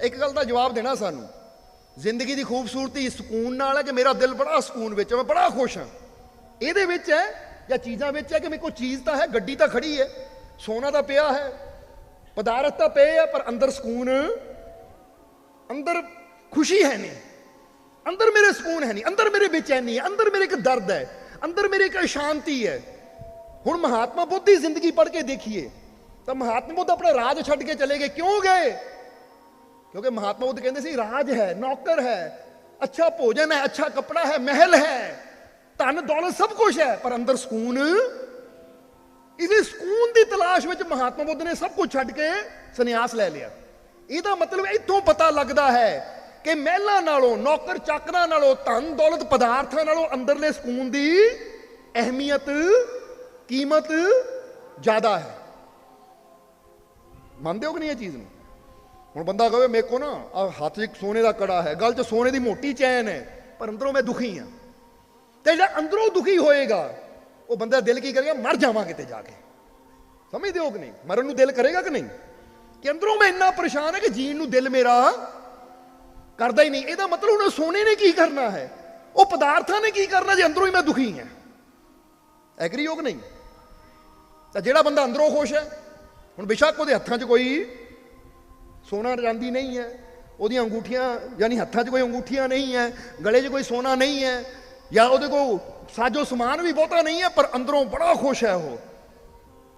ਤਾਂ ਇੱਕ ਗੱਲ ਦਾ ਜਵਾਬ ਦੇਣਾ ਸਾਨੂੰ। ਜ਼ਿੰਦਗੀ ਦੀ ਖੂਬਸੂਰਤੀ ਸਕੂਨ ਨਾਲ ਹੈ ਕਿ ਮੇਰਾ ਦਿਲ ਬੜਾ ਸਕੂਨ ਵਿੱਚ ਹੈ, ਮੈਂ ਬੜਾ ਖੁਸ਼ ਹਾਂ। ਇਹਦੇ ਵਿੱਚ ਹੈ ਜਾਂ ਚੀਜ਼ਾਂ ਵਿੱਚ ਹੈ ਕਿ ਮੇਰੇ ਕੋਲ ਚੀਜ਼ ਤਾਂ ਹੈ, ਗੱਡੀ ਤਾਂ ਖੜੀ ਹੈ, ਸੋਨਾ ਤਾਂ ਪਿਆ ਹੈ, ਪਦਾਰਥ ਤਾਂ ਪਏ ਹੈ ਪਰ ਅੰਦਰ ਸਕੂਨ, ਅੰਦਰ ਖੁਸ਼ੀ ਹੈ ਨਹੀਂ। ਅੰਦਰ ਮੇਰੇ ਸਕੂਨ ਹੈ ਨਹੀਂ, ਅੰਦਰ ਮੇਰੇ ਬੇਚੈਨੀ ਹੈ ਅੰਦਰ ਮੇਰੇ ਇੱਕ ਦਰਦ ਹੈ, ਅੰਦਰ ਮੇਰੇ ਇੱਕ ਸ਼ਾਂਤੀ ਹੈ। ਹੁਣ ਮਹਾਤਮਾ ਬੁੱਧ ਦੀ ਜ਼ਿੰਦਗੀ ਪੜ੍ਹ ਕੇ ਦੇਖੀਏ, ਤਾਂ ਮਹਾਤਮਾ ਬੁੱਧ ਆਪਣਾ ਰਾਜ ਛੱਡ ਕੇ ਚਲੇ ਗਏ, ਕਿਉਂ ਗਏ? ਕਿਉਂਕਿ ਮਹਾਤਮਾ ਬੁੱਧ ਕਹਿੰਦੇ ਸੀ, ਰਾਜ ਹੈ, ਨੌਕਰ ਹੈ, ਅੱਛਾ ਭੋਜਨ ਹੈ, ਅੱਛਾ ਕੱਪੜਾ ਹੈ, ਮਹਿਲ ਹੈ, ਧਨ ਦੌਲਤ ਸਭ ਕੁਝ ਹੈ। ਪਰ ਅੰਦਰ ਸਕੂਨ, ਇਹਦੇ ਸਕੂਨ ਦੀ ਤਲਾਸ਼ ਵਿੱਚ ਮਹਾਤਮਾ ਬੁੱਧ ਨੇ ਸਭ ਕੁਝ ਛੱਡ ਕੇ ਸੰਨਿਆਸ ਲੈ ਲਿਆ। ਇਹਦਾ ਮਤਲਬ ਇੱਥੋਂ ਪਤਾ ਲੱਗਦਾ ਹੈ ਕਿ ਮਹਿਲਾਂ ਨਾਲੋਂ, ਨੌਕਰ ਚਾਕਰਾਂ ਨਾਲੋਂ, ਧਨ ਦੌਲਤ ਪਦਾਰਥਾਂ ਨਾਲੋਂ ਅੰਦਰਲੇ ਸਕੂਨ ਦੀ ਅਹਿਮੀਅਤ, ਕੀਮਤ ਜ਼ਿਆਦਾ ਹੈ। ਮੰਨਦੇ ਹੋ ਕਿ ਨਹੀਂ ਇਹ ਚੀਜ਼ ਨੂੰ? ਹੁਣ ਬੰਦਾ ਕਹੇ ਮੇਰੇ ਕੋ ਨਾ ਆਹ ਹੱਥ 'ਚ ਇੱਕ ਸੋਨੇ ਦਾ ਕੜਾ ਹੈ, ਗੱਲ 'ਚ ਸੋਨੇ ਦੀ ਮੋਟੀ ਚੈਨ ਹੈ, ਪਰ ਅੰਦਰੋਂ ਮੈਂ ਦੁਖੀ ਹਾਂ। ਤੇ ਜਿਹੜਾ ਅੰਦਰੋਂ ਦੁਖੀ ਹੋਏਗਾ, ਉਹ ਬੰਦਾ ਦਿਲ ਕੀ ਕਰੇਗਾ? ਮਰ ਜਾਵਾਂ ਕਿਤੇ ਜਾ ਕੇ। ਸਮਝਦੇ ਹੋ ਕਿ ਨਹੀਂ? ਮਰਨ ਨੂੰ ਦਿਲ ਕਰੇਗਾ ਕਿ ਨਹੀਂ? ਕਿ ਅੰਦਰੋਂ ਮੈਂ ਇੰਨਾ ਪਰੇਸ਼ਾਨ ਹੈ ਕਿ ਜੀਣ ਨੂੰ ਦਿਲ ਮੇਰਾ ਕਰਦਾ ਹੀ ਨਹੀਂ। ਇਹਦਾ ਮਤਲਬ ਉਹਨੇ ਸੋਨੇ ਨੇ ਕੀ ਕਰਨਾ ਹੈ? ਉਹ ਪਦਾਰਥਾਂ ਨੇ ਕੀ ਕਰਨਾ ਜੇ ਅੰਦਰੋਂ ਹੀ ਮੈਂ ਦੁਖੀ ਹਾਂ? ਐਗਰੀ ਹੋ ਕਿ ਨਹੀਂ? ਤਾਂ ਜਿਹੜਾ ਬੰਦਾ ਅੰਦਰੋਂ ਖੁਸ਼ ਹੈ, ਹੁਣ ਬੇਸ਼ੱਕ ਉਹਦੇ ਹੱਥਾਂ 'ਚ ਕੋਈ ਸੋਨਾ ਚਾਂਦੀ ਨਹੀਂ ਹੈ। ਉਹਦੀਆਂ ਅੰਗੂਠੀਆਂ ਯਾਨੀ ਹੱਥਾਂ 'ਚ ਕੋਈ ਅੰਗੂਠੀਆਂ ਨਹੀਂ ਹੈ, ਗਲੇ 'ਚ ਕੋਈ ਸੋਨਾ ਨਹੀਂ ਹੈ ਜਾਂ ਉਹਦੇ ਕੋਲ ਸਾਜੋ ਸਮਾਨ ਵੀ ਬਹੁਤਾ ਨਹੀਂ ਹੈ, ਪਰ ਅੰਦਰੋਂ ਬੜਾ ਖੁਸ਼ ਹੈ ਉਹ।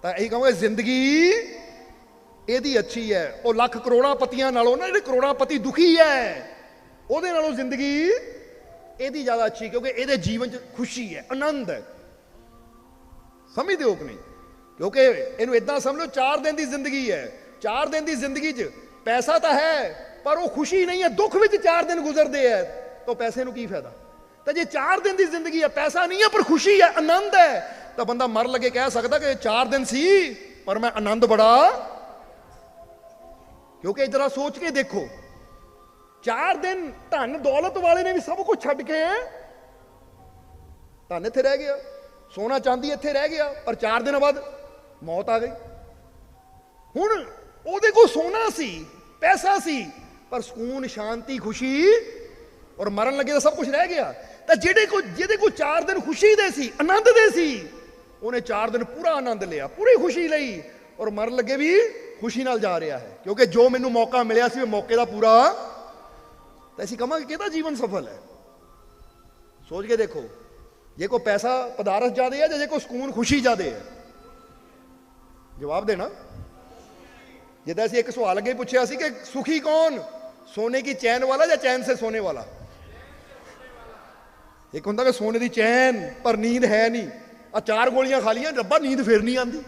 ਤਾਂ ਇਹ ਕਹਾਂਗੇ ਜ਼ਿੰਦਗੀ ਇਹਦੀ ਅੱਛੀ ਹੈ। ਉਹ ਲੱਖ ਕਰੋੜਾਂ ਪਤੀਆਂ ਨਾਲੋਂ ਨਾ ਜਿਹੜੇ ਕਰੋੜਾਂ ਪਤੀ ਦੁਖੀ ਹੈ, ਉਹਦੇ ਨਾਲੋਂ ਜ਼ਿੰਦਗੀ ਇਹਦੀ ਜ਼ਿਆਦਾ ਅੱਛੀ ਕਿਉਂਕਿ ਇਹਦੇ ਜੀਵਨ 'ਚ ਖੁਸ਼ੀ ਹੈ, ਆਨੰਦ ਹੈ। ਸਮਝਦੇ ਹੋ ਕਿ ਨਹੀਂ? ਕਿਉਂਕਿ ਇਹਨੂੰ ਇਦਾਂ ਸਮਝ ਲਓ 4 ਦਿਨ ਦੀ ਜ਼ਿੰਦਗੀ ਹੈ। 4 ਦਿਨ ਦੀ ਜ਼ਿੰਦਗੀ 'ਚ ਪੈਸਾ ਤਾਂ ਹੈ, ਪਰ ਉਹ ਖੁਸ਼ੀ ਨਹੀਂ ਹੈ, ਦੁੱਖ ਵਿੱਚ 4 ਦਿਨ ਗੁਜ਼ਰਦੇ ਹੈ ਤਾਂ ਪੈਸੇ ਨੂੰ ਕੀ ਫਾਇਦਾ? ਤਾਂ ਜੇ 4 ਦਿਨ ਦੀ ਜ਼ਿੰਦਗੀ ਹੈ, ਪੈਸਾ ਨਹੀਂ ਹੈ, ਪਰ ਖੁਸ਼ੀ ਹੈ, ਆਨੰਦ ਹੈ, ਤਾਂ ਬੰਦਾ ਮਰ ਲਗੇ ਕਹਿ ਸਕਦਾ ਕਿ 4 ਦਿਨ ਸੀ, ਪਰ ਮੈਂ ਆਨੰਦ ਬੜਾ। ਕਿਉਂਕਿ ਜਰਾ ਸੋਚ ਕੇ ਦੇਖੋ 4 ਦਿਨ ਧਨ ਦੌਲਤ ਵਾਲੇ ਨੇ ਵੀ ਸਭ ਕੁਝ ਛੱਡ ਕੇ ਧਨ ਇੱਥੇ ਰਹਿ ਗਿਆ, ਸੋਨਾ ਚਾਂਦੀ ਇੱਥੇ ਰਹਿ ਗਿਆ, ਪਰ 4 ਦਿਨ ਬਾਅਦ ਮੌਤ ਆ ਗਈ। ਹੁਣ ਉਹਦੇ ਕੋਲ ਸੋਨਾ ਸੀ ਪੈਸਾ ਸੀ ਪਰ ਸਕੂਨ ਸ਼ਾਂਤੀ ਖੁਸ਼ੀ ਔਰ ਮਰਨ ਲੱਗੇ ਤਾਂ ਸਭ ਕੁਝ ਰਹਿ ਗਿਆ ਤਾਂ ਜਿਹੜੇ ਕੋ ਜਿਹਦੇ ਕੋ 4 ਦਿਨ ਖੁਸ਼ੀ ਦੇ ਸੀ ਆਨੰਦ ਦੇ ਸੀ ਉਹਨੇ 4 ਦਿਨ ਪੂਰਾ ਆਨੰਦ ਲਿਆ ਪੂਰੀ ਖੁਸ਼ੀ ਲਈ ਔਰ ਮਰਨ ਲੱਗੇ ਵੀ ਖੁਸ਼ੀ ਨਾਲ ਜਾ ਰਿਹਾ ਹੈ ਕਿਉਂਕਿ ਜੋ ਮੈਨੂੰ ਮੌਕਾ ਮਿਲਿਆ ਸੀ ਉਹ ਮੌਕੇ ਦਾ ਪੂਰਾ ਤਾਂ ਅਸੀਂ ਕਹਾਂਗੇ ਕਿਹਦਾ ਜੀਵਨ ਸਫਲ ਹੈ ਸੋਚ ਕੇ ਦੇਖੋ ਜੇ ਕੋ ਪੈਸਾ ਪਦਾਰਥ ਜ਼ਿਆਦੇ ਹੈ ਜਾਂ ਜੇ ਕੋ ਸਕੂਨ ਖੁਸ਼ੀ ਜ਼ਿਆਦੇ ਹੈ ਜਵਾਬ ਦੇਣਾ ਜਿੱਦਾਂ ਅਸੀਂ ਇੱਕ ਸਵਾਲ ਅੱਗੇ ਪੁੱਛਿਆ ਸੀ ਕਿ ਸੁਖੀ ਕੌਣ? ਸੋਨੇ ਕੀ ਚੈਨ ਵਾਲਾ ਜਾਂ ਚੈਨ ਸੇ ਸੋਨੇ ਵਾਲਾ? ਇੱਕ ਹੁੰਦਾ ਕਿ ਸੋਨੇ ਦੀ ਚੈਨ, ਪਰ ਨੀਂਦ ਹੈ ਨਹੀਂ। ਆ ਚਾਰ ਗੋਲੀਆਂ ਖਾ ਲੀਆਂ ਰੱਬਾ, ਨੀਂਦ ਫਿਰ ਨਹੀਂ ਆਂਦੀ।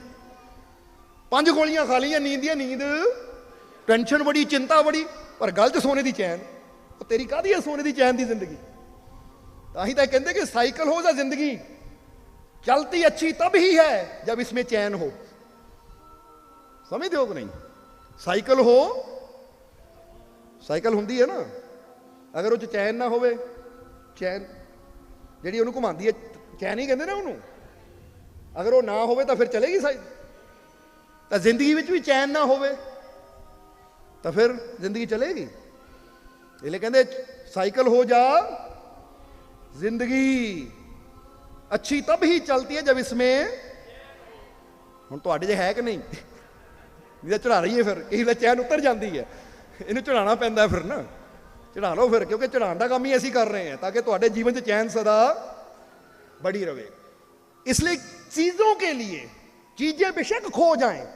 ਪੰਜ ਗੋਲੀਆਂ ਖਾ ਲੀਆਂ ਨੀਂਦ ਦੀਆਂ ਨੀਂਦ। ਟੈਨਸ਼ਨ ਬੜੀ, ਚਿੰਤਾ ਬੜੀ, ਪਰ ਗਲਤ ਸੋਨੇ ਦੀ ਚੈਨ। ਉਹ ਤੇਰੀ ਕਾਹਦੀ ਹੈ ਸੋਨੇ ਦੀ ਚੈਨ ਦੀ ਜ਼ਿੰਦਗੀ? ਤਾਂ ਹੀ ਤਾਂ ਕਹਿੰਦੇ ਕਿ ਸਾਈਕਲ ਹੋ ਜਾਂ ਜ਼ਿੰਦਗੀ, ਚਲਤੀ ਅੱਛੀ ਤਬ ਹੀ ਹੈ ਜਬ ਇਸमें ਚੈਨ ਹੋ। ਸਮਝਦੇ ਹੋ ਕਿ ਨਹੀਂ? ਸਾਈਕਲ ਹੋ, ਸਾਈਕਲ ਹੁੰਦੀ ਹੈ ਨਾ, ਅਗਰ ਉਹ ਚ ਚੈਨ ਨਾ ਹੋਵੇ, ਚੈਨ, ਜਿਹੜੀ ਉਹਨੂੰ ਘੁਮਾਉਂਦੀ ਹੈ, ਚੈਨ ਹੀ ਕਹਿੰਦੇ ਨਾ ਉਹਨੂੰ, ਅਗਰ ਉਹ ਨਾ ਹੋਵੇ ਤਾਂ ਫਿਰ ਚਲੇਗੀ ਸਾਈ, ਤਾਂ ਜ਼ਿੰਦਗੀ ਵਿੱਚ ਵੀ ਚੈਨ ਨਾ ਹੋਵੇ, ਤਾਂ ਫਿਰ ਜ਼ਿੰਦਗੀ ਚਲੇਗੀ। ਇਹ ਲਈ ਕਹਿੰਦੇ, ਸਾਈਕਲ ਹੋ ਜਾ, ਜ਼ਿੰਦਗੀ ਅੱਛੀ ਤਬ ਹੀ ਚਲਤੀ ਹੈ ਜਬ ਇਸमें ਹੁਣ ਤੁਹਾਡੇ ਜੇ ਹੈ ਕਿ ਨਹੀਂ? ਇਹਦਾ ਚੜਾ ਰਹੀਏ ਫਿਰ ਕਿਸੇ ਦਾ ਚੈਨ ਉਤਰ ਜਾਂਦੀ ਹੈ ਇਹਨੂੰ ਚੜਾਉਣਾ ਪੈਂਦਾ ਫਿਰ ਨਾ ਚੜਾ ਲਓ ਫਿਰ ਕਿਉਂਕਿ ਚੜਾਉਣ ਦਾ ਕੰਮ ਹੀ ਅਸੀਂ ਕਰ ਰਹੇ ਹਾਂ ਤਾਂ ਕਿ ਤੁਹਾਡੇ ਜੀਵਨ 'ਚ ਚੈਨ ਸਦਾ बड़ी रहे इसलिए चीजों के लिए चीजें बेशक खो जाएं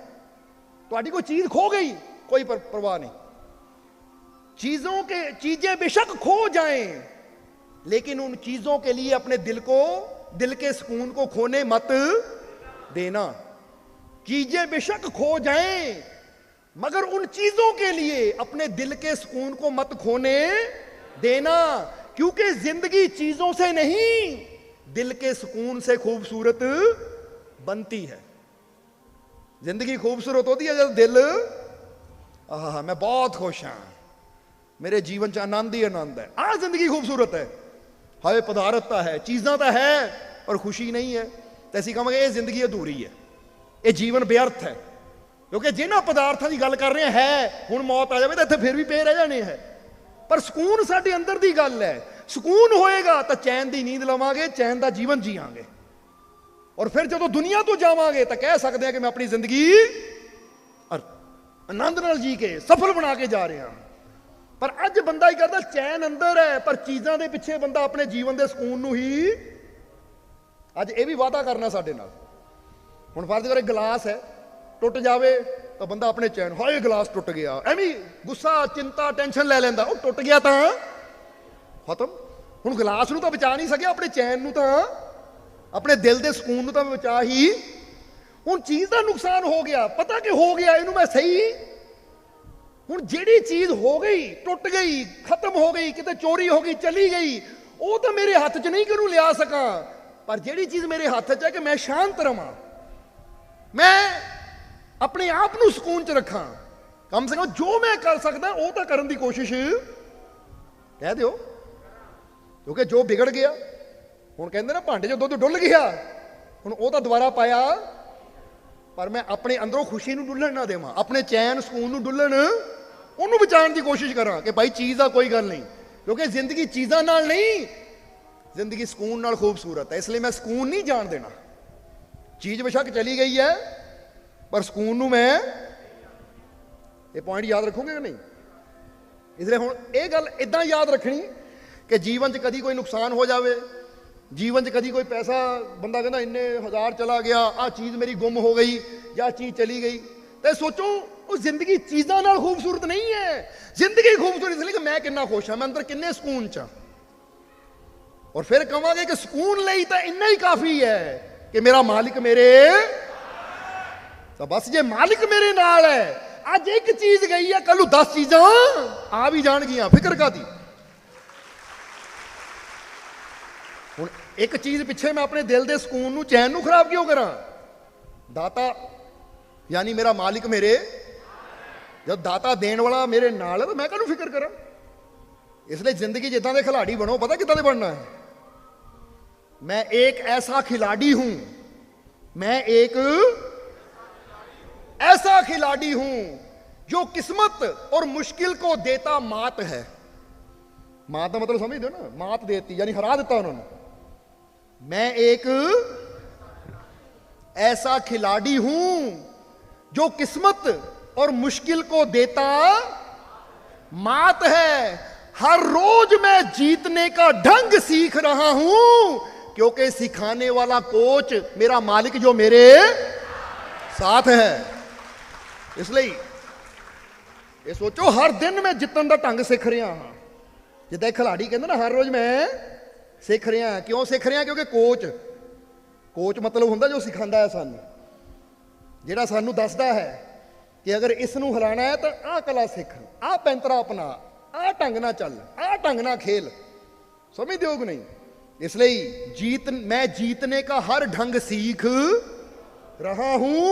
ਤੁਹਾਡੀ ਕੋਈ ਚੀਜ਼ ਖੋ ਗਈ कोई पर परवाह नहीं चीजों के चीजें बेशक खो जाएं लेकिन उन चीजों के लिए अपने दिल को दिल के सुकून को खोने मत देना चीज़ें बेशक खो जाएँ, मगर उन चीज़ों के लिए अपने दिल के सुकून को मत खोने देना, क्योंकि ज़िंदगी चीज़ों से नहीं, दिल के सुकून से खूबसूरत बनती है। ज़िंदगी खूबसूरत होती है जब दिल, आह, मैं बहुत खुश हाँ। मेरे जीवन च आनंद ही आनंद है। आज ज़िंदगी खूबसूरत है। हाय, पदार्थ तो है, चीजा तो है और खुशी नहीं है। तो ऐसी कहे ज़िंदगी अधूरी है। ਇਹ ਜੀਵਨ ਬੇਅਰਥ ਹੈ। ਕਿਉਂਕਿ ਜਿਹਨਾਂ ਪਦਾਰਥਾਂ ਦੀ ਗੱਲ ਕਰ ਰਹੇ ਹੈ ਹੁਣ ਮੌਤ ਆ ਜਾਵੇ ਤਾਂ ਇੱਥੇ ਫਿਰ ਵੀ ਪਏ ਰਹਿ ਜਾਣੇ ਹੈ ਪਰ ਸਕੂਨ ਸਾਡੇ ਅੰਦਰ ਦੀ ਗੱਲ ਹੈ। ਸਕੂਨ ਹੋਏਗਾ ਤਾਂ ਚੈਨ ਦੀ ਨੀਂਦ ਲਵਾਂਗੇ, ਚੈਨ ਦਾ ਜੀਵਨ ਜੀਵਾਂਗੇ ਔਰ ਫਿਰ ਜਦੋਂ ਦੁਨੀਆ ਤੋਂ ਜਾਵਾਂਗੇ ਤਾਂ ਕਹਿ ਸਕਦੇ ਹਾਂ ਕਿ ਮੈਂ ਆਪਣੀ ਜ਼ਿੰਦਗੀ ਆਨੰਦ ਨਾਲ ਜੀ ਕੇ, ਸਫਲ ਬਣਾ ਕੇ ਜਾ ਰਿਹਾ ਪਰ ਅੱਜ ਬੰਦਾ ਹੀ ਕਰਦਾ ਚੈਨ ਅੰਦਰ ਹੈ, ਪਰ ਚੀਜ਼ਾਂ ਦੇ ਪਿੱਛੇ ਬੰਦਾ ਆਪਣੇ ਜੀਵਨ ਦੇ ਸਕੂਨ ਨੂੰ ਹੀ ਅੱਜ ਇਹ ਵੀ ਵਾਅਦਾ ਕਰਨਾ ਸਾਡੇ ਨਾਲ। ਹੁਣ ਫਰਜ਼ ਕਰੇ ਗਲਾਸ ਹੈ, ਟੁੱਟ ਜਾਵੇ ਤਾਂ ਬੰਦਾ ਆਪਣੇ ਚੈਨ, ਹਾਏ ਗਲਾਸ ਟੁੱਟ ਗਿਆ। ਐਵੇਂ ਗੁੱਸਾ, ਚਿੰਤਾ, ਟੈਨਸ਼ਨ ਲੈ ਲੈਂਦਾ, ਉਹ ਟੁੱਟ ਗਿਆ ਤਾਂ। ਖਤਮ। ਹੁਣ ਗਲਾਸ ਨੂੰ ਤਾਂ ਬਚਾ ਨਹੀਂ ਸਕਿਆ, ਆਪਣੇ ਚੈਨ ਨੂੰ ਤਾਂ। ਆਪਣੇ ਦਿਲ ਦੇ ਸਕੂਨ ਨੂੰ ਤਾਂ ਬਚਾ ਹੀ। ਹੁਣ ਚੀਜ਼ ਦਾ ਨੁਕਸਾਨ ਹੋ ਗਿਆ, ਪਤਾ ਕਿ ਹੋ ਗਿਆ, ਇਹਨੂੰ ਮੈਂ ਸਹੀ। ਹੁਣ ਜਿਹੜੀ ਚੀਜ਼ ਹੋ ਗਈ, ਟੁੱਟ ਗਈ, ਖਤਮ ਹੋ ਗਈ, ਕਿਤੇ ਚੋਰੀ ਹੋ ਗਈ, ਚਲੀ ਗਈ, ਉਹ ਤਾਂ ਮੇਰੇ ਹੱਥ 'ਚ ਨਹੀਂ ਕਿ ਉਹਨੂੰ ਲਿਆ ਸਕਾਂ। ਪਰ ਜਿਹੜੀ ਚੀਜ਼ ਮੇਰੇ ਹੱਥ 'ਚ ਹੈ ਕਿ ਮੈਂ ਸ਼ਾਂਤ ਰਵਾਂ। ਮੈਂ ਆਪਣੇ ਆਪ ਨੂੰ ਸਕੂਨ 'ਚ ਰੱਖਾਂ। ਕਮ ਸੇ ਕਮ ਜੋ ਮੈਂ ਕਰ ਸਕਦਾ, ਉਹ ਤਾਂ ਕਰਨ ਦੀ ਕੋਸ਼ਿਸ਼ ਕਹਿ ਦਿਓ। ਕਿਉਂਕਿ ਜੋ ਵਿਗੜ ਗਿਆ, ਹੁਣ ਕਹਿੰਦੇ ਨਾ ਭਾਂਡੇ 'ਚ ਦੁੱਧ ਡੁੱਲ ਗਿਆ, ਹੁਣ ਉਹ ਤਾਂ ਦੁਬਾਰਾ ਪਾਇਆ। ਪਰ ਮੈਂ ਆਪਣੇ ਅੰਦਰੋਂ ਖੁਸ਼ੀ ਨੂੰ ਡੁੱਲਣ ਨਾ ਦੇਵਾਂ, ਆਪਣੇ ਚੈਨ, ਸਕੂਨ ਨੂੰ ਡੁੱਲਣ, ਉਹਨੂੰ ਬਚਾਉਣ ਦੀ ਕੋਸ਼ਿਸ਼ ਕਰਾਂ ਕਿ ਭਾਈ ਚੀਜ਼ ਦਾ ਕੋਈ ਗੱਲ ਨਹੀਂ। ਕਿਉਂਕਿ ਜ਼ਿੰਦਗੀ ਚੀਜ਼ਾਂ ਨਾਲ ਨਹੀਂ, ਜ਼ਿੰਦਗੀ ਸਕੂਨ ਨਾਲ ਖੂਬਸੂਰਤ ਹੈ, ਇਸ ਲਈ ਮੈਂ ਸਕੂਨ ਨਹੀਂ ਜਾਣ ਦੇਣਾ। ਚੀਜ਼ ਬੇਸ਼ੱਕ ਚਲੀ ਗਈ ਹੈ, ਪਰ ਸਕੂਨ ਨੂੰ ਮੈਂ ਇਹ ਪੁਆਇੰਟ ਯਾਦ ਰੱਖੋਗੇ ਕਿ ਨਹੀਂ? ਇਸ ਲਈ ਹੁਣ ਇਹ ਗੱਲ ਇਦਾਂ ਯਾਦ ਰੱਖਣੀ ਕਿ ਜੀਵਨ 'ਚ ਕਦੀ ਕੋਈ ਨੁਕਸਾਨ ਹੋ ਜਾਵੇ, ਜੀਵਨ 'ਚ ਕਦੀ ਕੋਈ ਪੈਸਾ, ਬੰਦਾ ਕਹਿੰਦਾ ਇੰਨੇ ਹਜ਼ਾਰ ਚਲਾ ਗਿਆ ਆ ਚੀਜ਼ ਮੇਰੀ ਗੁੰਮ ਹੋ ਗਈ ਜਾਂ ਚੀਜ਼ ਚਲੀ ਗਈ। ਤੇ ਸੋਚੋ, ਉਹ ਜ਼ਿੰਦਗੀ ਚੀਜ਼ਾਂ ਨਾਲ ਖੂਬਸੂਰਤ ਨਹੀਂ ਹੈ। ਜ਼ਿੰਦਗੀ ਖੂਬਸੂਰਤ ਇਸ ਲਈ ਕਿ ਮੈਂ ਕਿੰਨਾ ਖੁਸ਼ ਹਾਂ, ਮੈਂ ਅੰਦਰ ਕਿੰਨੇ ਸਕੂਨ 'ਚ ਹਾਂ। ਔਰ ਫਿਰ ਕਹਾਂਗੇ ਕਿ ਸਕੂਨ ਲਈ ਤਾਂ ਇੰਨਾ ਹੀ ਕਾਫੀ ਹੈ। ਕਿ ਮੇਰਾ ਮਾਲਿਕ ਮੇਰੇ ਤਾਂ ਬਸ ਜੇ ਮਾਲਿਕ ਮੇਰੇ ਨਾਲ ਹੈ, ਅੱਜ ਇੱਕ ਚੀਜ਼ ਗਈ ਹੈ ਕੱਲ ਨੂੰ 10 ਚੀਜ਼ਾਂ ਆ ਵੀ ਜਾਣਗੀਆਂ, ਫਿਕਰ ਕਾਦੀ ਹੁਣ ਇੱਕ ਚੀਜ਼ ਪਿੱਛੇ ਮੈਂ ਆਪਣੇ ਦਿਲ ਦੇ ਸਕੂਨ ਨੂੰ, ਚੈਨ ਨੂੰ ਖਰਾਬ ਕਿਉਂ ਕਰਾਂ? ਦਾਤਾ, ਯਾਨੀ ਮੇਰਾ ਮਾਲਿਕ ਮੇਰੇ, ਜਦ ਦਾਤਾ ਦੇਣ ਵਾਲਾ ਮੇਰੇ ਨਾਲ ਹੈ, ਤਾਂ ਮੈਂ ਕਾਹਨੂੰ ਫਿਕਰ ਕਰਾਂ? ਇਸ ਲਈ ਜ਼ਿੰਦਗੀ ਜਿੱਦਾਂ ਦੇ ਖਿਲਾੜੀ ਬਣੋ, ਪਤਾ ਕਿੱਦਾਂ ਦੇ ਬਣਨਾ ਹੈ? मैं एक ऐसा खिलाड़ी हूँ। मैं एक ऐसा खिलाड़ी हूँ जो किस्मत और मुश्किल को देता मात है। मात मतलब समझ दो ना? मात देती, यानी हरा देता उन्होंने। मैं एक ऐसा खिलाड़ी हूँ जो किस्मत और मुश्किल को देता मात है। हर रोज मैं जीतने का ढंग सीख रहा हूँ। क्योंकि सिखाने वाला कोच मेरा मालिक जो मेरे साथ है इसलिए ਇਹ ਸੋਚੋ ਹਰ ਦਿਨ ਮੈਂ ਜਿੱਤਣ ਦਾ ਢੰਗ ਸਿੱਖ ਰਿਹਾ ਹਾਂ ਜਿੱਦਾਂ ਇੱਕ ਖਿਲਾੜੀ ਕਹਿੰਦਾ ਨਾ ਹਰ ਰੋਜ਼ ਮੈਂ ਸਿੱਖ ਰਿਹਾ ਹਾਂ ਕਿਉਂ ਸਿੱਖ ਰਿਹਾ ਕਿਉਂਕਿ ਕੋਚ ਕੋਚ ਮਤਲਬ ਹੁੰਦਾ ਜੋ ਸਿਖਾਉਂਦਾ ਹੈ ਸਾਨੂੰ ਜਿਹੜਾ ਸਾਨੂੰ ਦੱਸਦਾ ਹੈ ਕਿ ਅਗਰ ਇਸ ਨੂੰ ਹਿਲਾਣਾ ਹੈ ਤਾਂ ਆਹ ਕਲਾ ਸਿੱਖ ਆਹ ਪੈਂਤਰਾ ਅਪਣਾ ਆਹ ਢੰਗ ਨਾਲ ਚੱਲ ਆਹ ਢੰਗ ਨਾਲ ਖੇਲ ਸਮਝਦੇ ਹੋ ਕਿ ਨਹੀਂ ਇਸ ਲਈ जीत मैं जीतने का हर ढंग सीख रहा हूं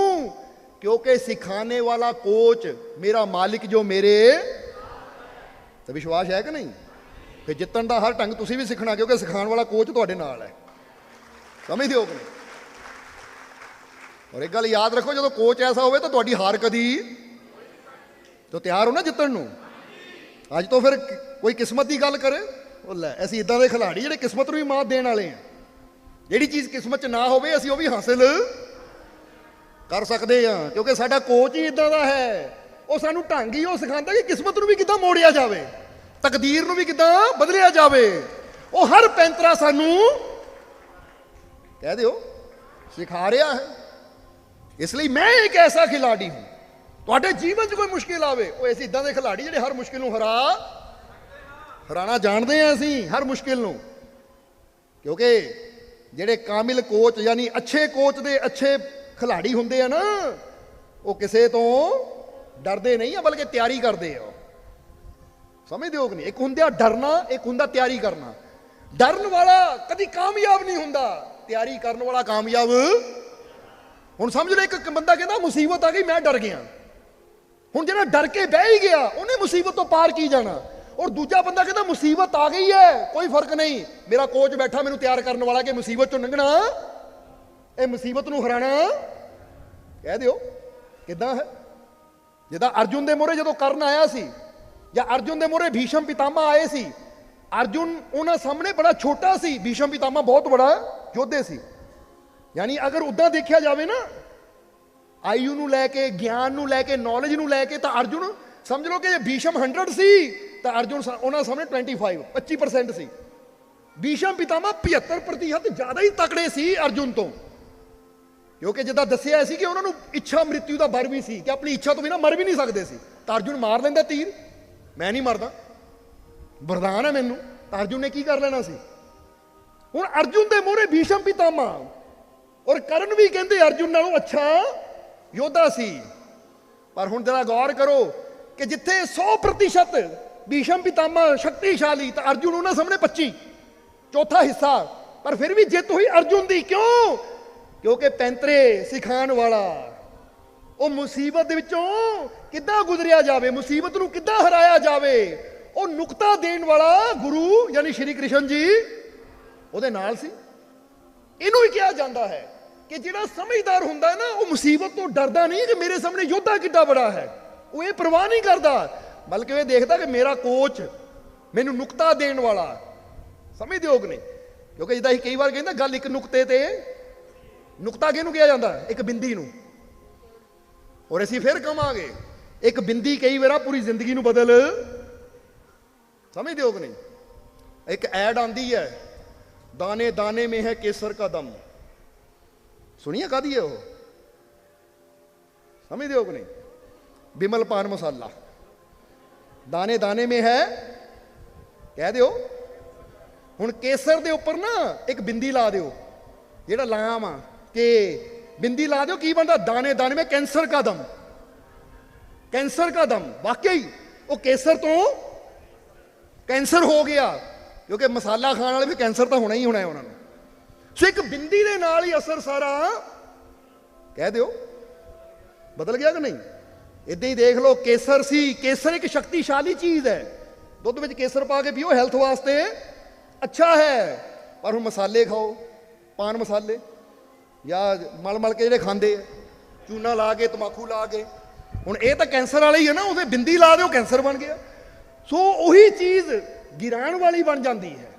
क्योंकि सिखाने वाला कोच मेरा मालिक जो मेरे ਤਾਂ ਵਿਸ਼ਵਾਸ ਹੈ ਕਿ ਨਹੀਂ ਕਿ ਜਿੱਤਣ ਦਾ ਹਰ ਢੰਗ ਤੁਸੀਂ ਵੀ ਸਿੱਖਣਾ ਕਿਉਂਕਿ ਸਿਖਾਉਣ ਵਾਲਾ ਕੋਚ ਤੁਹਾਡੇ ਨਾਲ ਹੈ ਸਮਝਦੇ ਹੋ ਕਿ ਨਹੀਂ ਔਰ ਇੱਕ ਗੱਲ ਯਾਦ ਰੱਖੋ ਜਦੋਂ ਕੋਚ ਐਸਾ ਹੋਵੇ ਤਾਂ ਤੁਹਾਡੀ ਹਾਰ ਕਦੀ ਤੋ ਤਿਆਰ ਹੋ ਨਾ ਜਿੱਤਣ ਨੂੰ ਅੱਜ ਤੋਂ ਫਿਰ ਕ- ਕੋਈ ਕਿਸਮਤ ਦੀ ਗੱਲ ਕਰੇ ਉਹ ਲੈ, ਅਸੀਂ ਇਦਾਂ ਦੇ ਖਿਲਾੜੀ ਜਿਹੜੇ ਕਿਸਮਤ ਨੂੰ ਵੀ ਮਾਤ ਦੇਣ ਵਾਲੇ ਆ। ਜਿਹੜੀ ਚੀਜ਼ ਕਿਸਮਤ 'ਚ ਨਾ ਹੋਵੇ, ਅਸੀਂ ਉਹ ਵੀ ਹਾਸਲ ਕਰ ਸਕਦੇ ਆ। ਕਿਉਂਕਿ ਸਾਡਾ ਕੋਚ ਹੀ ਇਦਾਂ ਦਾ ਹੈ। ਉਹ ਸਾਨੂੰ ਢੰਗ ਹੀ ਉਹ ਸਿਖਾਉਂਦਾ ਕਿ ਕਿਸਮਤ ਨੂੰ ਵੀ ਕਿੱਦਾਂ ਮੋੜਿਆ ਜਾਵੇ, ਤਕਦੀਰ ਨੂੰ ਵੀ ਕਿੱਦਾਂ ਬਦਲਿਆ ਜਾਵੇ। ਉਹ ਹਰ ਪੈਂਤਰਾ ਸਾਨੂੰ ਕਹਿ ਦਿਓ, ਸਿਖਾ ਰਿਹਾ ਹੈ। ਇਸ ਲਈ ਮੈਂ ਇੱਕ ਐਸਾ ਖਿਲਾੜੀ ਹਾਂ। ਤੁਹਾਡੇ ਜੀਵਨ 'ਚ ਕੋਈ ਮੁਸ਼ਕਿਲ ਆਵੇ, ਉਹ ਐਸੀ ਇਦਾਂ ਦੇ ਖਿਲਾੜੀ ਜਿਹੜੇ ਹਰ ਮੁਸ਼ਕਿਲ ਨੂੰ ਹਰਾ ਹਰਾਣਾ ਜਾਣਦੇ ਆ ਅਸੀਂ ਹਰ ਮੁਸ਼ਕਿਲ ਨੂੰ। ਕਿਉਂਕਿ ਜਿਹੜੇ ਕਾਮਿਲ ਕੋਚ ਯਾਨੀ ਅੱਛੇ ਕੋਚ ਦੇ ਅੱਛੇ ਖਿਲਾੜੀ ਹੁੰਦੇ ਆ ਨਾ, ਉਹ ਕਿਸੇ ਤੋਂ ਡਰਦੇ ਨਹੀਂ ਆ, ਬਲਕਿ ਤਿਆਰੀ ਕਰਦੇ ਆ ਉਹ। ਸਮਝਦੇ ਹੋ ਕਿ ਨਹੀਂ? ਇੱਕ ਹੁੰਦਾ ਡਰਨਾ, ਇੱਕ ਹੁੰਦਾ ਤਿਆਰੀ ਕਰਨਾ। ਡਰਨ ਵਾਲਾ ਕਦੀ ਕਾਮਯਾਬ ਨਹੀਂ ਹੁੰਦਾ। ਤਿਆਰੀ ਕਰਨ ਵਾਲਾ ਕਾਮਯਾਬ। ਹੁਣ ਸਮਝ ਲਓ, ਇੱਕ ਬੰਦਾ ਕਹਿੰਦਾ, ਮੁਸੀਬਤ ਆ ਗਈ, ਮੈਂ ਡਰ ਗਿਆ। ਹੁਣ ਜਿਹੜਾ ਡਰ ਕੇ ਬਹਿ ਹੀ ਗਿਆ, ਉਹਨੇ ਮੁਸੀਬਤ ਤੋਂ ਪਾਰ ਕੀ ਜਾਣਾ? ਔਰ ਦੂਜਾ ਬੰਦਾ ਕਹਿੰਦਾ, ਮੁਸੀਬਤ ਆ ਗਈ ਹੈ, ਕੋਈ ਫ਼ਰਕ ਨਹੀਂ। ਮੇਰਾ ਕੋਚ ਬੈਠਾ ਮੈਨੂੰ ਤਿਆਰ ਕਰਨ ਵਾਲਾ ਕਿ ਮੁਸੀਬਤ ਚੋਂ ਲੰਘਣਾ, ਇਹ ਮੁਸੀਬਤ ਨੂੰ ਹਰਾਣਾ। ਕਹਿ ਦਿਓ, ਕਿਦਾਂ ਹੈ? ਜਿੱਦਾਂ ਅਰਜੁਨ ਦੇ ਮੋਰੇ ਜਦੋਂ ਕਰਨ ਆਇਆ ਸੀ, ਜਾਂ ਅਰਜੁਨ ਦੇ ਮੋਰੇ ਭੀਸ਼ਮ ਪਿਤਾਮਾ ਆਏ ਸੀ, ਅਰਜੁਨ ਉਹਨਾਂ ਸਾਹਮਣੇ ਬੜਾ ਛੋਟਾ ਸੀ, ਭੀਸ਼ਮ ਪਿਤਾਮਾ ਬਹੁਤ ਬੜਾ ਯੋਧੇ ਸੀ। ਯਾਨੀ ਅਗਰ ਉਦਾਂ ਦੇਖਿਆ ਜਾਵੇ ਨਾ, ਆਯੂ ਨੂੰ ਲੈ ਕੇ, ਗਿਆਨ ਨੂੰ ਲੈ ਕੇ ਨੌਲੇਜ ਨੂੰ ਲੈ ਕੇ, ਤਾਂ ਅਰਜੁਨ ਸਮਝ ਲਓ ਕਿ ਜੇ ਭੀਸ਼ਮ 100 ਸੀ। ਤਾਂ ਅਰਜੁਨ ਉਹਨਾਂ ਸਾਹਮਣੇ 25 25% ਸੀ। ਭੀਸ਼ਮ ਪਿਤਾਮਾ 75% ਜ਼ਿਆਦਾ ਹੀ ਤਕੜੇ ਸੀ ਅਰਜੁਨ ਤੋਂ। ਕਿਉਂਕਿ ਜਿੱਦਾਂ ਦੱਸਿਆ ਸੀ ਕਿ ਉਹਨਾਂ ਨੂੰ ਇੱਛਾ ਮ੍ਰਿਤਿਊ ਦਾ ਵਰ ਵੀ ਸੀ ਕਿ ਆਪਣੀ ਇੱਛਾ ਤੋਂ ਬਿਨਾਂ ਮਰ ਵੀ ਨਹੀਂ ਸਕਦੇ ਸੀ। ਤਾਂ ਅਰਜੁਨ ਮਾਰ ਲੈਂਦਾ ਤੀਰ। ਮੈਂ ਨਹੀਂ ਮਰਦਾ। ਵਰਦਾਨ ਹੈ ਮੈਨੂੰ। ਤਾਂ ਅਰਜੁਨ ਨੇ ਕੀ ਕਰ ਲੈਣਾ ਸੀ? ਹੁਣ ਅਰਜੁਨ ਦੇ ਮੋਹਰੇ ਭੀਸ਼ਮ ਪਿਤਾਮਾ ਔਰ ਕਰਨ ਵੀ ਕਹਿੰਦੇ ਅਰਜੁਨ ਨਾਲੋਂ ਅੱਛਾ ਯੋਧਾ ਸੀ। ਪਰ ਹੁਣ ਜਰਾ ਗੌਰ ਕਰੋ ਕਿ ਜਿੱਥੇ 100% ਭੀਸ਼ਮ ਪਿਤਾਮਾ ਸ਼ਕਤੀਸ਼ਾਲੀ ਤਾਂ ਅਰਜੁਨ ਉਹਨਾਂ ਸਾਹਮਣੇ 25 ਚੌਥਾ ਹਿੱਸਾ, ਪਰ ਫਿਰ ਵੀ ਜਿੱਤ ਹੋਈ ਅਰਜੁਨ ਦੀ। ਕਿਉਂ? ਕਿਉਂਕਿ ਪੈਂਤਰੇ ਸਿਖਾਉਣ ਵਾਲਾ, ਉਹ ਮੁਸੀਬਤ ਦੇ ਵਿੱਚੋਂ ਕਿੱਦਾਂ ਗੁਜ਼ਰਿਆ ਜਾਵੇ, ਮੁਸੀਬਤ ਨੂੰ ਕਿੱਦਾਂ ਹਰਾਇਆ ਜਾਵੇ, ਉਹ ਨੁਕਤਾ ਦੇਣ ਵਾਲਾ ਗੁਰੂ, ਯਾਨੀ ਸ਼੍ਰੀ ਕ੍ਰਿਸ਼ਨ ਜੀ, ਉਹਦੇ ਨਾਲ ਸੀ। ਇਹਨੂੰ ਹੀ ਕਿਹਾ ਜਾਂਦਾ ਹੈ ਕਿ ਜਿਹੜਾ ਸਮਝਦਾਰ ਹੁੰਦਾ ਹੈ ਨਾ, ਉਹ ਮੁਸੀਬਤ ਤੋਂ ਡਰਦਾ ਨਹੀਂ ਕਿ ਮੇਰੇ ਸਾਹਮਣੇ ਯੋਧਾ ਕਿੱਡਾ ਬੜਾ ਹੈ। ਉਹ ਇਹ ਪਰਵਾਹ ਨਹੀਂ ਕਰਦਾ ਬਲਕਿ ਉਹ ਦੇਖਦਾ ਕਿ ਮੇਰਾ ਕੋਚ ਮੈਨੂੰ ਨੁਕਤਾ ਦੇਣ ਵਾਲਾ ਸਮਝਦੇ ਹੋ ਕਿ ਨਹੀਂ ਕਿਉਂਕਿ ਜਿੱਦਾਂ ਅਸੀਂ ਕਈ ਵਾਰ ਕਹਿੰਦਾ ਗੱਲ ਇੱਕ ਨੁਕਤੇ ਤੇ ਨੁਕਤਾ ਕਿਹਨੂੰ ਕਿਹਾ ਜਾਂਦਾ? ਇੱਕ ਬਿੰਦੀ ਨੂੰ। ਔਰ ਅਸੀਂ ਫਿਰ ਕਮਾਂਗੇ ਇੱਕ ਬਿੰਦੀ ਕਈ ਵਾਰਾ ਪੂਰੀ ਜ਼ਿੰਦਗੀ ਨੂੰ ਬਦਲ। ਸਮਝਦੇ ਹੋ ਕਿ ਨਹੀਂ ਇੱਕ ਐਡ ਆਂਦੀ ਹੈ ਦਾਣੇ ਦਾਣੇ ਮੇ ਹੈ ਕੇਸਰ ਦਾ ਦਮ। ਸੁਣੀਏ ਕਾਦੀ ਹੈ ਉਹ? ਸਮਝਦੇ ਹੋ ਕਿ ਨਹੀਂ ਬਿਮਲ ਪਾਨ ਮਸਾਲਾ। ਦਾਣੇ ਦਾਣੇ ਮੇ ਹੈ। ਕਹਿ ਦਿਓ। ਹੁਣ ਕੇਸਰ ਦੇ ਉੱਪਰ ਨਾ ਇੱਕ ਬਿੰਦੀ ਲਾ ਦਿਓ। ਜਿਹੜਾ ਲਾਮ ਆ, ਕਿ ਬਿੰਦੀ ਲਾ ਦਿਓ, ਕੀ ਬੰਦਾ ਦਾਣੇ ਦਾਣੇ ਮੇ ਕੈਂਸਰ ਦਾ ਦਮ। ਕੈਂਸਰ ਦਾ ਦਮ, ਵਾਕਈ। ਉਹ ਕੇਸਰ ਤੋਂ ਕੈਂਸਰ ਹੋ ਗਿਆ। ਕਿਉਂਕਿ ਮਸਾਲਾ ਖਾਣ ਵਾਲੇ ਵੀ ਕੈਂਸਰ ਤਾਂ ਹੋਣਾ ਹੀ ਹੋਣਾ ਹੈ ਉਹਨਾਂ ਨੂੰ। ਸੋ ਇੱਕ ਬਿੰਦੀ ਦੇ ਨਾਲ ਹੀ ਅਸਰ ਸਾਰਾ, ਕਹਿ ਦਿਓ। ਬਦਲ ਗਿਆ ਕਿ ਨਹੀਂ? ਇਦਾਂ ਹੀ ਦੇਖ ਲਓ, ਕੇਸਰ ਸੀ। ਕੇਸਰ ਇੱਕ ਸ਼ਕਤੀਸ਼ਾਲੀ ਚੀਜ਼ ਹੈ। ਦੁੱਧ ਵਿੱਚ ਕੇਸਰ ਪਾ ਕੇ ਪੀਓ ਹੈਲਥ ਵਾਸਤੇ। ਅੱਛਾ ਹੈ। ਪਰ ਹੁਣ ਮਸਾਲੇ ਖਾਓ, ਪਾਨ ਮਸਾਲੇ। ਜਾਂ ਮਲ ਮਲ ਕੇ ਜਿਹੜੇ ਖਾਂਦੇ ਆ, ਚੂਨਾ ਲਾ ਕੇ, ਤਮਾਕੂ ਲਾ ਕੇ। ਹੁਣ ਇਹ ਤਾਂ ਕੈਂਸਰ ਵਾਲਾ ਹੀ ਹੈ ਨਾ, ਉਹਦੇ ਬਿੰਦੀ ਲਾ ਦਿਓ, ਕੈਂਸਰ ਬਣ ਗਿਆ। ਸੋ ਉਹੀ ਚੀਜ਼ ਗਿਰਾਣ ਵਾਲੀ ਬਣ ਜਾਂਦੀ ਹੈ।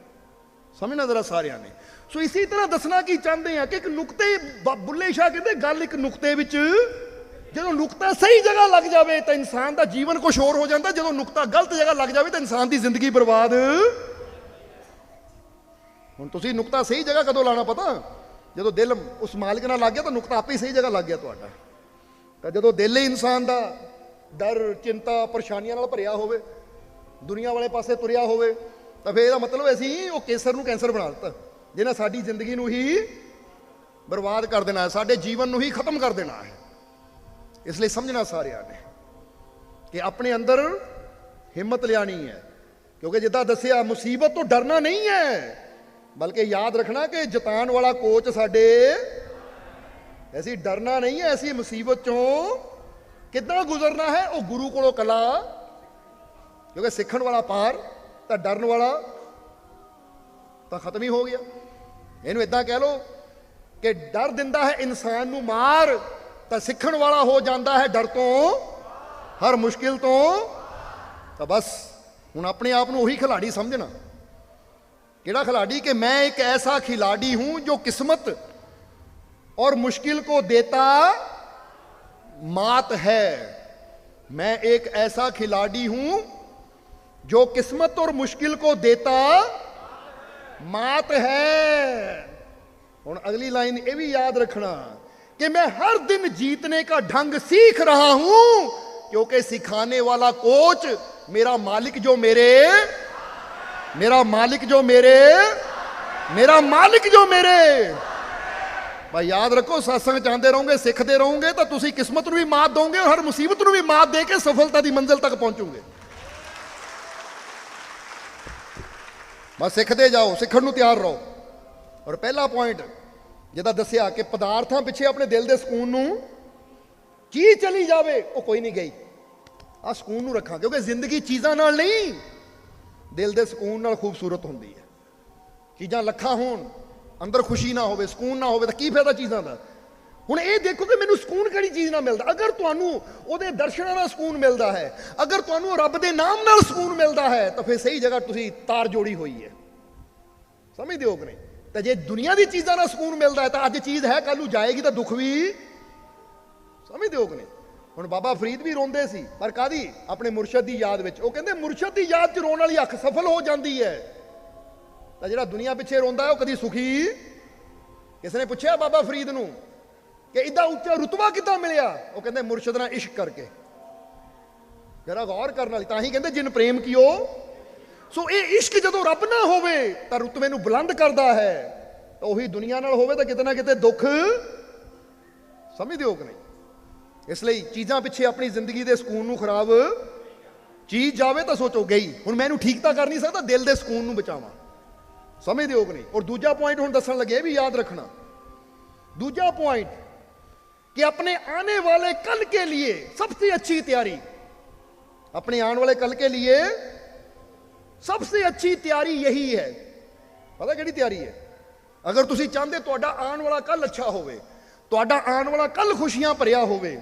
ਸਮਝਣਾ ਜ਼ਰਾ ਸਾਰਿਆਂ ਨੇ। ਸੋ ਇਸੇ ਤਰ੍ਹਾਂ ਦੱਸਣਾ ਕੀ ਚਾਹੁੰਦੇ ਆ ਕਿ ਇੱਕ ਨੁਕਤੇ ਬ- ਬੁੱਲੇ ਸ਼ਾਹ ਕਹਿੰਦੇ, ਗੱਲ ਇੱਕ ਨੁਕਤੇ ਵਿੱਚ ਜਦੋਂ ਨੁਕਤਾ ਸਹੀ ਜਗ੍ਹਾ ਲੱਗ ਜਾਵੇ ਤਾਂ ਇਨਸਾਨ ਦਾ ਜੀਵਨ ਕੁਝ ਹੋਰ ਹੋ ਜਾਂਦਾ। ਜਦੋਂ ਨੁਕਤਾ ਗਲਤ ਜਗ੍ਹਾ ਲੱਗ ਜਾਵੇ ਤਾਂ ਇਨਸਾਨ ਦੀ ਜ਼ਿੰਦਗੀ ਬਰਬਾਦ। ਹੁਣ ਤੁਸੀਂ ਨੁਕਤਾ ਸਹੀ ਜਗ੍ਹਾ ਕਦੋਂ ਲਾਣਾ ਪਤਾ? ਜਦੋਂ ਦਿਲ ਉਸ ਮਾਲਕ ਨਾਲ ਲੱਗ ਗਿਆ ਤਾਂ ਨੁਕਤਾ ਆਪੇ ਸਹੀ ਜਗ੍ਹਾ ਲੱਗ ਗਿਆ ਤੁਹਾਡਾ। ਤਾਂ ਜਦੋਂ ਦਿਲ ਹੀ ਇਨਸਾਨ ਦਾ ਡਰ, ਚਿੰਤਾ, ਪਰੇਸ਼ਾਨੀਆਂ ਨਾਲ ਭਰਿਆ ਹੋਵੇ, ਦੁਨੀਆ ਵਾਲੇ ਪਾਸੇ ਤੁਰਿਆ ਹੋਵੇ, ਤਾਂ ਫਿਰ ਇਹਦਾ ਮਤਲਬ ਅਸੀਂ ਉਹ ਕੇਸਰ ਨੂੰ ਕੈਂਸਰ ਬਣਾ ਦਿੱਤਾ। ਜਿਹਨੇ ਸਾਡੀ ਜ਼ਿੰਦਗੀ ਨੂੰ ਹੀ ਬਰਬਾਦ ਕਰ ਦੇਣਾ ਹੈ, ਸਾਡੇ ਜੀਵਨ ਨੂੰ ਹੀ ਖਤਮ ਕਰ ਦੇਣਾ ਹੈ। ਇਸ ਲਈ ਸਮਝਣਾ ਸਾਰਿਆਂ ਨੇ ਕਿ ਆਪਣੇ ਅੰਦਰ ਹਿੰਮਤ ਲਿਆਣੀ ਹੈ। ਕਿਉਂਕਿ ਜਿੱਦਾਂ ਦੱਸਿਆ, ਮੁਸੀਬਤ ਤੋਂ ਡਰਨਾ ਨਹੀਂ ਹੈ, ਬਲਕਿ ਯਾਦ ਰੱਖਣਾ ਕਿ ਜਤਾਨ ਵਾਲਾ ਕੋਚ ਸਾਡੇ ਐਸੀ ਡਰਨਾ ਨਹੀਂ ਹੈ ਅਸੀਂ ਮੁਸੀਬਤ ਚੋਂ ਕਿੱਦਾਂ ਗੁਜ਼ਰਨਾ ਹੈ, ਉਹ ਗੁਰੂ ਕੋਲੋਂ ਕਲਾ। ਕਿਉਂਕਿ ਸਿੱਖਣ ਵਾਲਾ ਪਾਰ, ਤਾਂ ਡਰਨ ਵਾਲਾ ਤਾਂ ਖਤਮ ਹੀ ਹੋ ਗਿਆ। ਇਹਨੂੰ ਇਦਾਂ ਕਹਿ ਲਓ ਕਿ ਡਰ ਦਿੰਦਾ ਹੈ ਇਨਸਾਨ ਨੂੰ ਮਾਰ। ਤਾਂ ਸਿੱਖਣ ਵਾਲਾ ਹੋ ਜਾਂਦਾ ਹੈ ਡਰ ਤੋਂ ਹਰ ਮੁਸ਼ਕਿਲ ਤੋਂ ਤਾਂ ਬਸ ਹੁਣ ਆਪਣੇ ਆਪ ਨੂੰ ਉਹੀ ਖਿਲਾੜੀ ਸਮਝਣਾ ਕਿਹੜਾ खिलाड़ी कि मैं एक ऐसा खिलाड़ी हूं जो किस्मत और मुश्किल को देता मात है मैं एक ऐसा खिलाड़ी हूं जो किस्मत और मुश्किल को देता मात है और अगली लाइन ये भी याद रखना कि मैं हर दिन जीतने का ढंग सीख रहा हूं क्योंकि सिखाने वाला कोच मेरा मालिक जो मेरे मेरा मालिक जो मेरे मेरा मालिक जो मेरे ਭਾਈ ਯਾਦ ਰੱਖੋ satsang ਚਾਹੁੰਦੇ ਰਹੋਗੇ ਸਿੱਖਦੇ ਰਹੋਗੇ ਤਾਂ ਤੁਸੀਂ ਕਿਸਮਤ ਨੂੰ ਵੀ ਮਾਤ ਦੋਗੇ ਔਰ ਹਰ ਮੁਸੀਬਤ ਨੂੰ ਵੀ ਮਾਤ ਦੇ ਕੇ ਸਫਲਤਾ ਦੀ ਮੰਜ਼ਿਲ ਤੱਕ ਪਹੁੰਚੋਗੇ ਬਸ ਸਿੱਖਦੇ ਜਾਓ ਸਿੱਖਣ ਨੂੰ ਤਿਆਰ ਰਹੋ ਔਰ ਪਹਿਲਾ ਪੁਆਇੰਟ ਜਿਹਦਾ ਦੱਸਿਆ ਕਿ ਪਦਾਰਥਾਂ ਪਿੱਛੇ ਆਪਣੇ ਦਿਲ ਦੇ ਸਕੂਨ ਨੂੰ ਕੀ ਚਲੀ ਜਾਵੇ, ਉਹ ਕੋਈ ਨਹੀਂ ਗਈ। ਆ ਸਕੂਨ ਨੂੰ ਰੱਖਾਂ, ਕਿਉਂਕਿ ਜ਼ਿੰਦਗੀ ਚੀਜ਼ਾਂ ਨਾਲ ਨਹੀਂ। ਦਿਲ ਦੇ ਸਕੂਨ ਨਾਲ ਖੂਬਸੂਰਤ ਹੁੰਦੀ ਹੈ। ਚੀਜ਼ਾਂ ਲੱਖਾਂ ਹੋਣ, ਅੰਦਰ ਖੁਸ਼ੀ ਨਾ ਹੋਵੇ, ਸਕੂਨ ਨਾ ਹੋਵੇ ਤਾਂ ਕੀ ਫਾਇਦਾ ਚੀਜ਼ਾਂ ਦਾ? ਹੁਣ ਇਹ ਦੇਖੋ ਕਿ ਮੈਨੂੰ ਸਕੂਨ ਕਿਹੜੀ ਚੀਜ਼ ਨਾਲ ਮਿਲਦਾ? ਅਗਰ ਤੁਹਾਨੂੰ ਉਹਦੇ ਦਰਸ਼ਨਾਂ ਨਾਲ ਸਕੂਨ ਮਿਲਦਾ ਹੈ, ਅਗਰ ਤੁਹਾਨੂੰ ਰੱਬ ਦੇ ਨਾਮ ਨਾਲ ਸਕੂਨ ਮਿਲਦਾ ਹੈ, ਤਾਂ ਫਿਰ ਸਹੀ ਜਗ੍ਹਾ ਤੁਸੀਂ ਤਾਰ ਜੋੜੀ ਹੋਈ ਹੈ। ਸਮਝਦੇ ਹੋ ਕਿ ਨਹੀਂ? ਤਾਂ ਜੇ ਦੁਨੀਆ ਦੀ ਚੀਜ਼ਾਂ ਨਾਲ ਸਕੂਨ ਮਿਲਦਾ ਹੈ ਤਾਂ ਅੱਜ ਚੀਜ਼ ਹੈ ਕੱਲ ਨੂੰ ਜਾਏਗੀ ਤਾਂ ਦੁੱਖ ਵੀ ਸਮਝਦੇ ਹੋ ਕਿ ਨਹੀਂ? ਹੁਣ ਬਾਬਾ ਫਰੀਦ ਵੀ ਰੋਂਦੇ ਸੀ, ਪਰ ਕਾਦੀ ਆਪਣੇ ਮੁਰਸ਼ਦ ਦੀ ਯਾਦ ਵਿੱਚ। ਉਹ ਕਹਿੰਦੇ, ਮੁਰਸ਼ਦ ਦੀ ਯਾਦ 'ਚ ਰੋਣ ਵਾਲੀ ਅੱਖ ਸਫਲ ਹੋ ਜਾਂਦੀ ਹੈ। ਤਾਂ ਜਿਹੜਾ ਦੁਨੀਆ ਪਿੱਛੇ ਰੋਂਦਾ ਉਹ ਕਦੀ ਸੁਖੀ? ਕਿਸੇ ਨੇ ਪੁੱਛਿਆ ਬਾਬਾ ਫਰੀਦ ਨੂੰ ਕਿ ਇਦਾਂ ਉੱਚਾ ਰੁਤਬਾ ਕਿੱਦਾਂ ਮਿਲਿਆ? ਉਹ ਕਹਿੰਦੇ, ਮੁਰਸ਼ਦ ਨਾਲ ਇਸ਼ਕ ਕਰਕੇ। ਜਰਾ ਗੌਰ ਕਰਨ ਵਾਲੀ, ਤਾਂ ਹੀ ਕਹਿੰਦੇ, ਜਿਨ ਪ੍ਰੇਮ ਕੀਓ ਸੋ ਇਹ ਇਸ਼ਕ ਜਦੋਂ ਰੱਬ ਨਾ ਹੋਵੇ, ਤਾਂ ਰੁਤਬੇ ਨੂੰ ਬੁਲੰਦ ਕਰਦਾ ਹੈ। ਉਹੀ ਦੁਨੀਆ ਨਾਲ ਹੋਵੇ ਤਾਂ ਕਿਤੇ ਨਾ ਕਿਤੇ ਦੁੱਖ ਸਮਝਦੇ ਹੋ ਕਿ ਨਹੀਂ? ਇਸ ਲਈ ਚੀਜ਼ਾਂ ਪਿੱਛੇ ਆਪਣੀ ਜ਼ਿੰਦਗੀ ਦੇ ਸਕੂਨ ਨੂੰ ਖਰਾਬ, ਚੀਜ਼ ਜਾਵੇ ਤਾਂ ਸੋਚੋ, ਗਈ, ਹੁਣ ਮੈਂ ਇਹਨੂੰ ਠੀਕ ਤਾਂ ਕਰ ਨਹੀਂ ਸਕਦਾ, ਦਿਲ ਦੇ ਸਕੂਨ ਨੂੰ ਬਚਾਵਾਂ। ਸਮਝਦੇ ਹੋ ਕਿ ਨਹੀਂ? ਔਰ ਦੂਜਾ ਪੁਆਇੰਟ ਹੁਣ ਦੱਸਣ ਲੱਗੇ ਵੀ ਯਾਦ ਰੱਖਣਾ। ਦੂਜਾ ਪੁਆਇੰਟ ਕਿ ਆਪਣੇ ਆਨੇ ਵਾਲੇ ਕੱਲ ਕੇ ਲਈ ਸਭ ਤੋਂ ਅੱਛੀ ਤਿਆਰੀ, ਆਪਣੇ ਆਉਣ ਵਾਲੇ ਕੱਲ ਕੇ ਲਈ सबसे अच्छी ਤਿਆਰੀ ਯਹੀ ਹੈ ਪਤਾ ਕਿਹੜੀ ਤਿਆਰੀ ਹੈ ਅਗਰ ਤੁਸੀਂ ਚਾਹੁੰਦੇ ਤੁਹਾਡਾ ਆਉਣ ਵਾਲਾ ਕੱਲ ਅੱਛਾ ਹੋਵੇ ਤੁਹਾਡਾ ਆਉਣ ਵਾਲਾ ਕੱਲ ਖੁਸ਼ੀਆਂ ਭਰਿਆ ਹੋਵੇ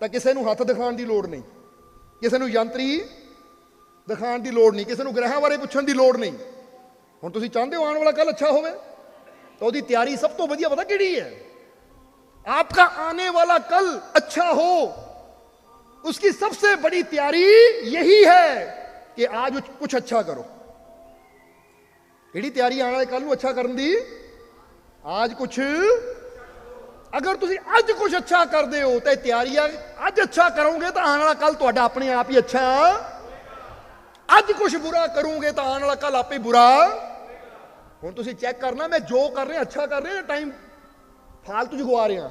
ਤਾਂ ਕਿਸੇ ਨੂੰ ਹੱਥ ਦਿਖਾਉਣ ਦੀ ਲੋੜ ਨਹੀਂ ਕਿਸੇ ਨੂੰ ਯੰਤਰੀ ਦਿਖਾਉਣ ਦੀ ਲੋੜ ਨਹੀਂ ਕਿਸੇ ਨੂੰ ਗ੍ਰਹਿਾਂ ਬਾਰੇ ਪੁੱਛਣ ਦੀ ਲੋੜ ਨਹੀਂ ਹੁਣ ਤੁਸੀਂ ਚਾਹੁੰਦੇ ਹੋ ਆਉਣ ਵਾਲਾ ਕੱਲ ਅੱਛਾ ਹੋਵੇ तो उसकी तैयारी सब तो बढ़िया पता केड़ी है आपका आने वाला कल अच्छा हो उसकी सबसे बड़ी तैयारी यही है ਕਿ ਅੱਜ ਕੁਛ ਅੱਛਾ ਕਰੋ ਕਿਹੜੀ ਤਿਆਰੀ ਆਣ ਵਾਲੇ ਕੱਲ ਨੂੰ ਅੱਛਾ ਕਰਨ ਦੀ ਆਜ ਕੁਛ ਅਗਰ ਤੁਸੀਂ ਅੱਜ ਕੁਛ ਅੱਛਾ ਕਰਦੇ ਹੋ ਤੇ ਆ ਅੱਜ ਅੱਛਾ ਕਰੋਗੇ ਤਾਂ ਆਉਣ ਵਾਲਾ ਕੱਲ ਤੁਹਾਡਾ ਆਪਣੇ ਆਪ ਹੀ ਅੱਛਾ ਅੱਜ ਕੁਛ ਬੁਰਾ ਕਰੋਗੇ ਤਾਂ ਆਉਣ ਵਾਲਾ ਕੱਲ ਆਪੇ ਬੁਰਾ ਹੁਣ ਤੁਸੀਂ ਚੈੱਕ ਕਰਨਾ ਮੈਂ ਜੋ ਕਰ ਰਿਹਾ ਅੱਛਾ ਕਰ ਰਿਹਾ ਟਾਈਮ ਫਾਲਤੂ ਜਗਵਾ ਰਿਹਾ